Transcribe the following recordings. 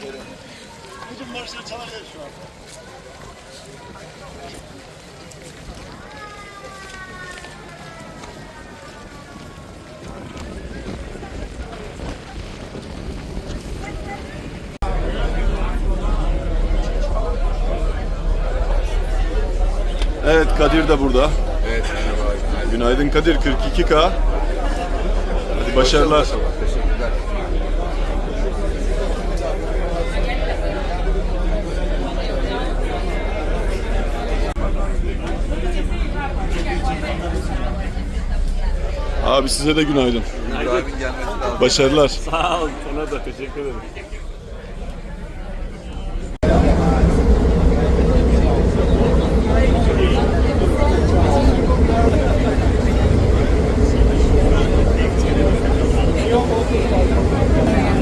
Bütün marşları çalabilir şu an. Evet Kadir de burada. Evet merhaba. Günaydın Kadir 42K. Hadi başarılar. Abi size de günaydın. İbrahim'in gelmesi lazım. Başarılar. Sağ ol. Sana da teşekkür ederim.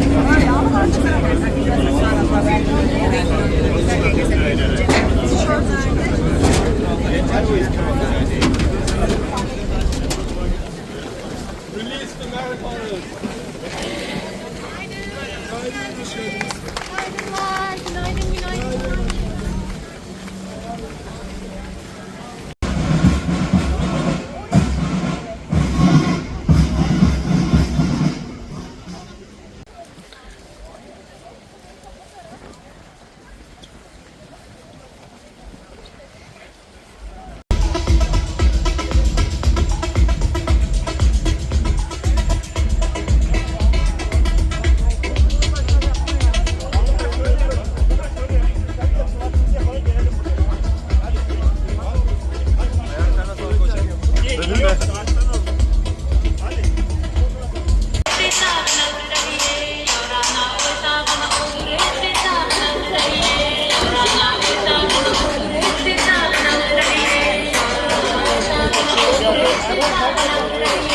Günaydınlar,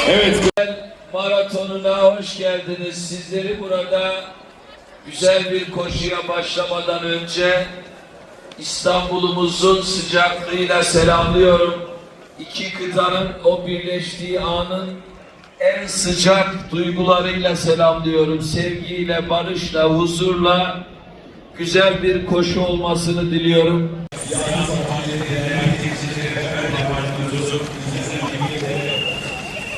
Evet, maratonuna hoş geldiniz. Sizleri burada güzel bir koşuya başlamadan önce İstanbul'umuzun sıcaklığıyla selamlıyorum. İki kıtanın o birleştiği anın en sıcak duygularıyla selamlıyorum. Sevgiyle, barışla, huzurla güzel bir koşu olmasını diliyorum.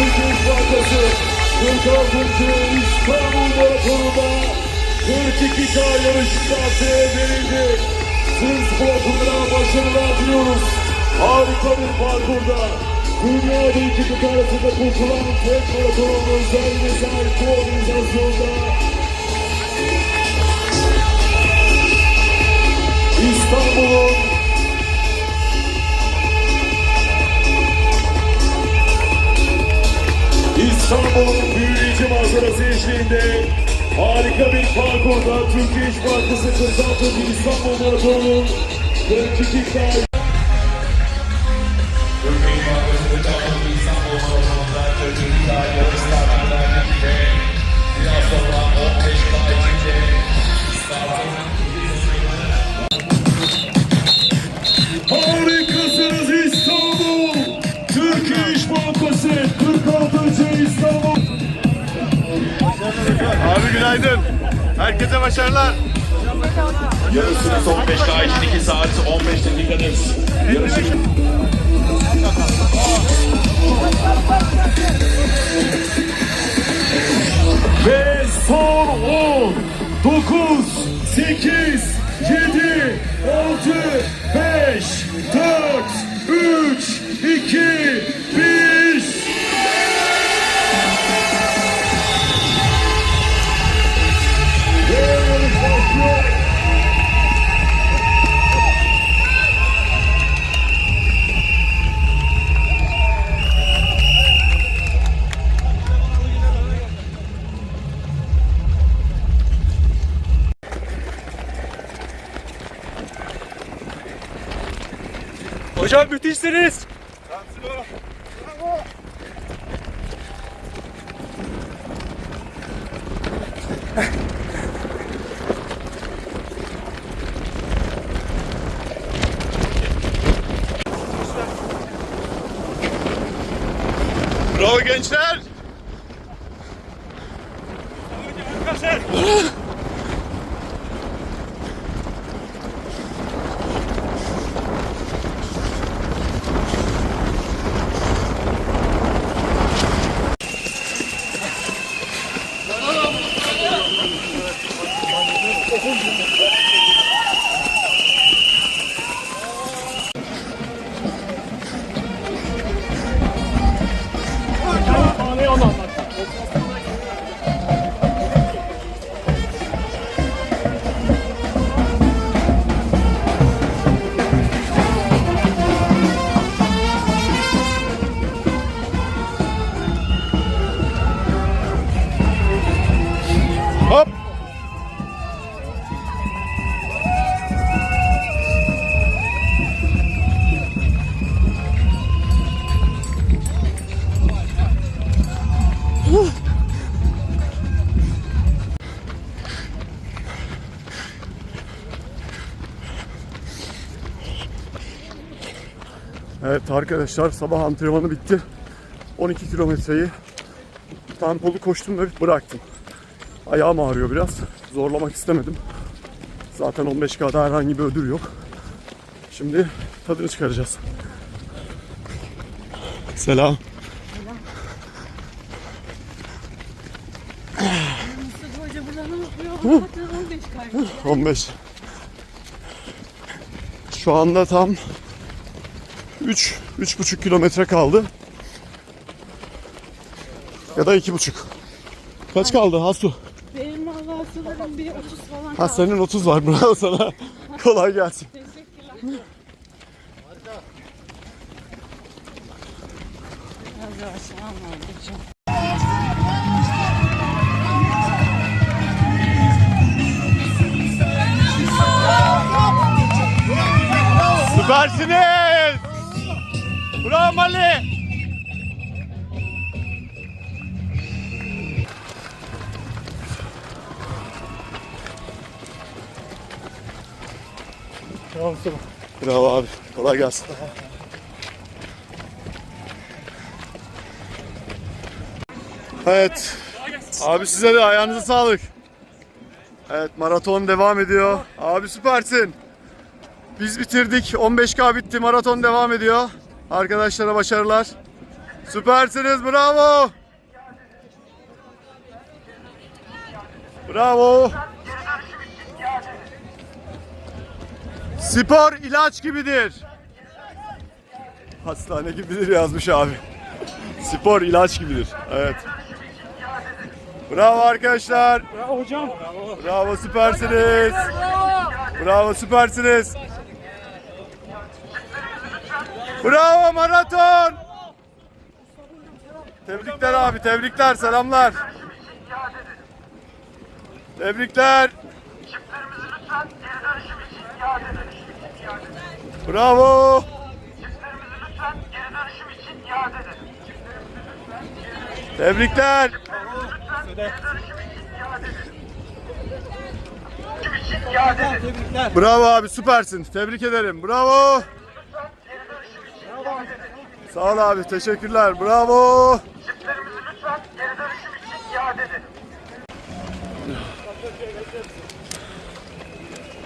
Türkiye Bankası 46. İstanbul Maratonu'nda 42K yarış saati verildi. Spor kulübüne başarılar diliyoruz. Harika bir parkurda dünyada iki kıta arasında kurtulan tek maratonun özel mesai koordinasyonda İstanbul'un İstanbul'un büyüleyici manzarası eşliğinde harika bir parkurda Türkiye İş Bankası 46. İstanbul Maratonu'nun 42 kay Harikasınız günaydın. Herkese başarılar. Yarışın son 5K için 2 saat 15 dakikanız. Yarışın Ve son 10, 9, 8, Hocam müthişsiniz. Bravo gençler. Hop. Evet arkadaşlar sabah antrenmanı bitti. 12 kilometreyi tempolu koştum ve bıraktım. Ayağım ağrıyor biraz. Zorlamak istemedim. Zaten 15K'da herhangi bir ödül yok. Şimdi tadını çıkaracağız. Selam. Mustafa Hoca burada ne yapıyor? Hakikaten 15 kaybı. 15. Şu anda tam 3 3,5 kilometre kaldı. Ya da 2,5. Kaç kaldı Hasu? Benim valla sanırım bir 30 falan Ha kaldı. senin 30 var. Bravo sana. Kolay gelsin. Teşekkürler. Biraz yavaş mı? Süpersiniz. Bravo Mali. Bravo abi. Kolay gelsin. Evet. Abi size de ayağınıza sağlık. Evet maraton devam ediyor. Abi süpersin. Biz bitirdik. 15K bitti. Maraton devam ediyor. Arkadaşlara başarılar. Süpersiniz. Bravo. Bravo. Spor ilaç gibidir. Hastane gibidir yazmış abi. Spor ilaç gibidir. Evet. Bravo arkadaşlar. Bravo hocam. Bravo süpersiniz. Bravo süpersiniz. Bravo maraton. Tebrikler abi tebrikler selamlar. Tebrikler. Bravo. Tebrikler. Bravo abi süpersin. Tebrik ederim. Bravo. Sağ ol abi. Teşekkürler. Bravo.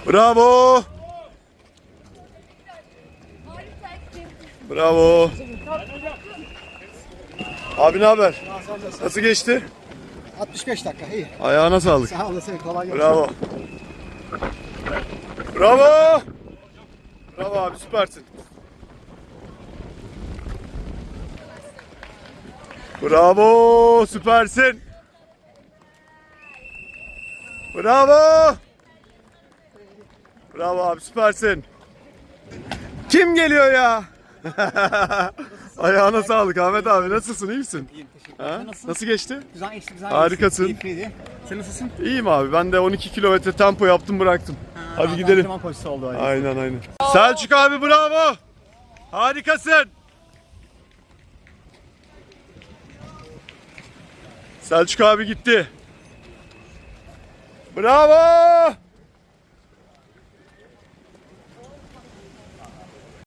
Bravo. Bravo. Abi ne haber? Nasıl geçti? 65 dakika iyi. Ayağına sağlık. Sağ olasın kolay gelsin. Bravo. Bravo. Bravo abi süpersin. Bravo süpersin. Bravo. Bravo abi süpersin. Kim geliyor ya? Ayağına sağlık Ahmet abi. Nasılsın? iyi misin? İyiyim teşekkür Ha? ederim. Nasıl geçti? Güzel geçti güzel Harikasın. Keyifliydi. Sen nasılsın? İyiyim abi. Ben de 12 kilometre tempo yaptım bıraktım. Hadi gidelim. Antrenman koşusu oldu. Aynen aynen. Selçuk abi bravo. Harikasın. Selçuk abi gitti. Bravo.